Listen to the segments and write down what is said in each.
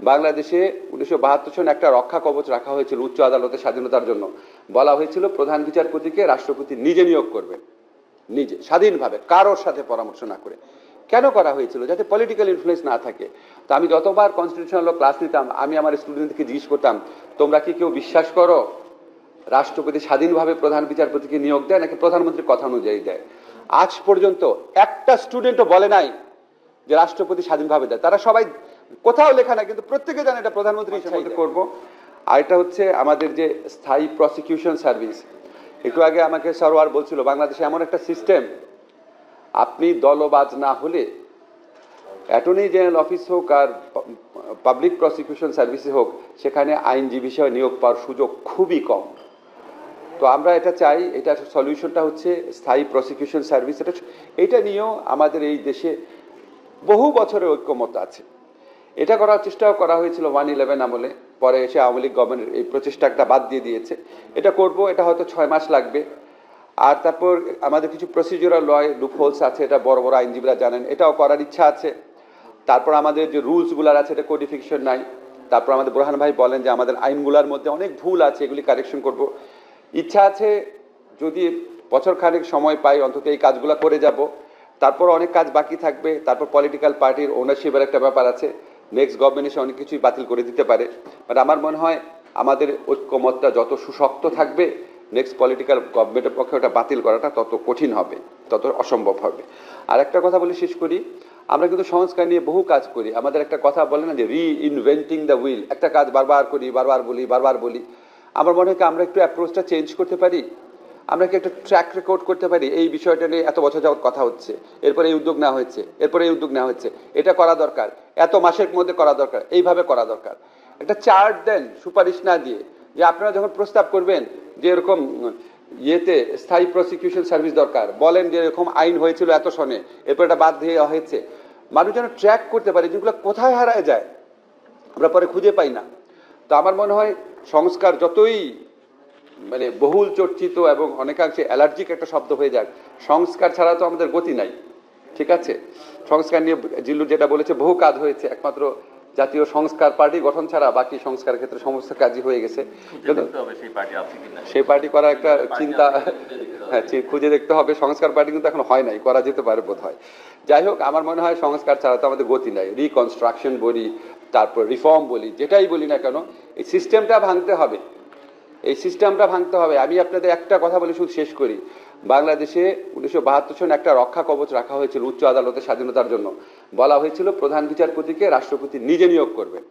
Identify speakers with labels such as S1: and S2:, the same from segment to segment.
S1: বাংলাদেশে উনিশশো বাহাত্তর একটা রক্ষা কবচ রাখা হয়েছিল উচ্চ আদালতের স্বাধীনতার জন্য। বলা হয়েছিল প্রধান বিচারপতিকে রাষ্ট্রপতি নিজে নিয়োগ করবেন। নিজে, স্বাধীনভাবে, কারোর সাথে পরামর্শ না করে। কেন করা হয়েছিল? যাতে পলিটিক্যাল ইনফ্লুয়েন্স না থাকে। তো আমি যতবার কনস্টিটিউশনাল ক্লাস নিতাম, আমি আমার স্টুডেন্টকে জিজ্ঞেস করতাম, তোমরা কি কেউ বিশ্বাস করো? রাষ্ট্রপতি স্বাধীনভাবে প্রধান বিচারপতিকে নিয়োগ দেয় নাকি প্রধানমন্ত্রীর কথা অনুযায়ী দেয়? আজ পর্যন্ত একটা স্টুডেন্টও বলে নাই যে রাষ্ট্রপতি স্বাধীনভাবে দেয়। তারা সবাই কোথাও লেখা নাই কিন্তু প্রত্যেকে জানে এটা প্রধানমন্ত্রী ইচ্ছা করব। আর এটা হচ্ছে আমাদের যে স্থায়ী প্রসিকিউশন সার্ভিস একটু আগে আমাকে সরওয়ার বলছিল বাংলাদেশে এমন একটা সিস্টেম আপনি দলবাজ না হলে অ্যাটর্নি জেনারেল অফিস হোক আর পাবলিক প্রসিকিউশন সার্ভিসে হোক সেখানে আইনজীবী হিসেবে নিয়োগ পাওয়ার সুযোগ খুবই কম। তো আমরা এটা চাই এটা সলিউশনটা হচ্ছে স্থায়ী প্রসিকিউশন সার্ভিস এটা এটা নিয়েও আমাদের এই দেশে বহু বছরের ঐক্যমত আছে। এটা করার চেষ্টাও করা হয়েছিল ওয়ান ইলেভেন আমলে। পরে এসে আওয়ামী লীগ গভর্নমেন্ট এই প্রচেষ্টাটা বাদ দিয়ে দিয়েছে। এটা করব, এটা হয়তো ছয় মাস লাগবে। আর তারপর আমাদের কিছু প্রসিডিউরাল লয় লুপহোলস আছে, এটা বড় বড় আইনজীবীরা জানেন, এটাও করার ইচ্ছা আছে। তারপর আমাদের যে রুলসগুলার আছে, এটা কোডিফিকেশন নাই। তারপর আমাদের বোরহান ভাই বলেন যে আমাদের আইনগুলার মধ্যে অনেক ভুল আছে, এগুলি কারেকশন করব। ইচ্ছা আছে, যদি বছর খানেক সময় পাই, অন্তত এই কাজগুলো করে যাব। তারপর অনেক কাজ বাকি থাকবে, তারপর পলিটিক্যাল পার্টির ওনারশিপের একটা ব্যাপার আছে। নেক্সট গভর্নমেন্ট এসে অনেক কিছুই বাতিল করে দিতে পারে। বাট আমার মনে হয় আমাদের ঐক্যমতটা যত সুশক্ত থাকবে নেক্সট পলিটিক্যাল গভর্নমেন্টের পক্ষে ওটা বাতিল করাটা তত কঠিন হবে, তত অসম্ভব হবে। আর একটা কথা বলে শেষ করি, আমরা কিন্তু সংস্কার নিয়ে বহু কাজ করি। আমাদের একটা কথা বলে না যে রি ইনভেন্টিং দ্য উইল একটা কাজ বারবার করি, বারবার বলি বারবার বলি। আমার মনে হয় আমরা একটু অ্যাপ্রোচটা চেঞ্জ করতে পারি? আমরা কি একটা ট্র্যাক রেকর্ড করতে পারি? এই বিষয়টা নিয়ে এত বছর যাবত কথা হচ্ছে। এরপরে এই উদ্যোগ নেওয়া হয়েছে, এরপরে এই উদ্যোগ নেওয়া হচ্ছে এটা করা দরকার। এত মাসের মধ্যে করা দরকার, এইভাবে করা দরকার। একটা চার্ট দেন সুপারিশ না দিয়ে, যে আপনারা যখন প্রস্তাব করবেন যে এরকম ইয়েতে স্থায়ী প্রসিকিউশন সার্ভিস দরকার, বলেন যে এরকম আইন হয়েছিল এত সনে, এরপর এটা বাদ দিয়ে হয়েছে। মানুষ যেন ট্র্যাক করতে পারে যেগুলো কোথায় হারায় যায়, আমরা পরে খুঁজে পাই না। তো আমার মনে হয় সংস্কার যতই মানে বহুল চর্চিত এবং অনেকাংশে অ্যালার্জিক একটা শব্দ হয়ে যাক, সংস্কার ছাড়া তো আমাদের গতি নাই। ঠিক আছে? সংস্কার নিয়ে জিল্লু যেটা বলেছে বহু কাজ হয়েছে। একমাত্র জাতীয় সংস্কার পার্টি গঠন ছাড়া বাকি সংস্কার ক্ষেত্রে সমস্ত কাজই হয়ে গেছে।
S2: পার্টি
S1: সেই পার্টি করার একটা চিন্তা হ্যাঁ খুঁজে দেখতে হবে। সংস্কার পার্টি কিন্তু এখন হয় নাই করা যেতে পারে বোধ হয় যাই হোক আমার মনে হয় সংস্কার ছাড়া তো আমাদের গতি নাই। রিকনস্ট্রাকশন বলি তারপর রিফর্ম বলি যেটাই বলি না কেন এই সিস্টেমটা ভাঙতে হবে। এই সিস্টেমটা ভাঙতে হবে। আমি আপনাদের একটা কথা বলে শুধু শেষ করি। বাংলাদেশে উনিশশো বাহাত্তর সনে একটা রক্ষা কবচ রাখা হয়েছিল উচ্চ আদালতের স্বাধীনতার জন্য। বলা হয়েছিল প্রধান বিচারপতিকে রাষ্ট্রপতি নিজে নিয়োগ করবেন।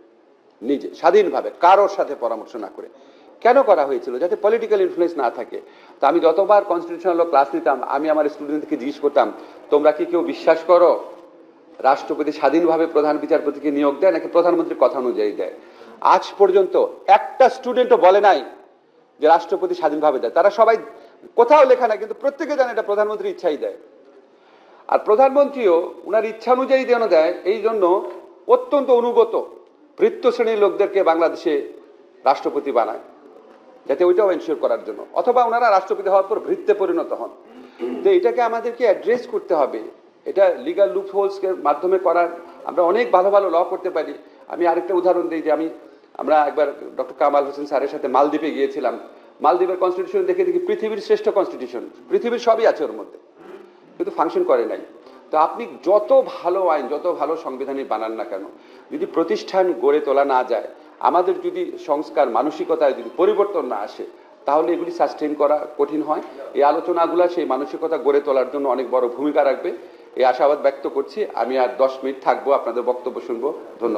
S1: নিজে, স্বাধীনভাবে, কারোর সাথে পরামর্শ না করে। কেন করা হয়েছিল? যাতে পলিটিক্যাল ইনফ্লুয়েন্স না থাকে। তো আমি যতবার কনস্টিটিউশনাল ক্লাস নিতাম, আমি আমার স্টুডেন্টকে জিজ্ঞেস করতাম, তোমরা কি কেউ বিশ্বাস করো? রাষ্ট্রপতি স্বাধীনভাবে প্রধান বিচারপতিকে নিয়োগ দেয় নাকি প্রধানমন্ত্রীর কথা অনুযায়ী দেয়? আজ পর্যন্ত একটা স্টুডেন্টও বলে নাই যে রাষ্ট্রপতি স্বাধীনভাবে দেয়। তারা সবাই কোথাও লেখা নাই, কিন্তু প্রত্যেকে জানে এটা প্রধানমন্ত্রী ইচ্ছাই দেয়। আর প্রধানমন্ত্রীও ওনার ইচ্ছা অনুযায়ী যেন দেয়, এই জন্য অত্যন্ত অনুগত ভৃত্য শ্রেণির লোকদেরকে বাংলাদেশে রাষ্ট্রপতি বানায়, যাতে ওইটাও এনশিওর করার জন্য। অথবা ওনারা রাষ্ট্রপতি হওয়ার পর ভৃত্যে পরিণত হন। তো এটাকে আমাদেরকে অ্যাড্রেস করতে হবে। এটা লিগাল লুপ হোলসকে মাধ্যমে করার। আমরা অনেক ভালো ভালো ল করতে পারি। আমি আরেকটা উদাহরণ দিই যে আমি, আমরা একবার ডক্টর কামাল হোসেন স্যারের সাথে মালদ্বীপে গিয়েছিলাম। মালদ্বীপের কনস্টিটিউশন দেখে দেখি পৃথিবীর শ্রেষ্ঠ কনস্টিটিউশন পৃথিবীর সবই আছে ওর মধ্যে। কিন্তু ফাংশন করে নাই। তো আপনি যত ভালো আইন, যত ভালো সংবিধানই বানান না কেন, যদি প্রতিষ্ঠান গড়ে তোলা না যায়, আমাদের যদি সংস্কার, মানসিকতায় যদি পরিবর্তন না আসে, তাহলে এগুলি সাস্টেন করা কঠিন হয়। এই আলোচনাগুলো সেই মানসিকতা গড়ে তোলার জন্য অনেক বড় ভূমিকা রাখবে। এই আশাবাদ ব্যক্ত করছি। আমি আর দশ মিনিট থাকব, আপনাদের বক্তব্য শুনব। ধন্যবাদ।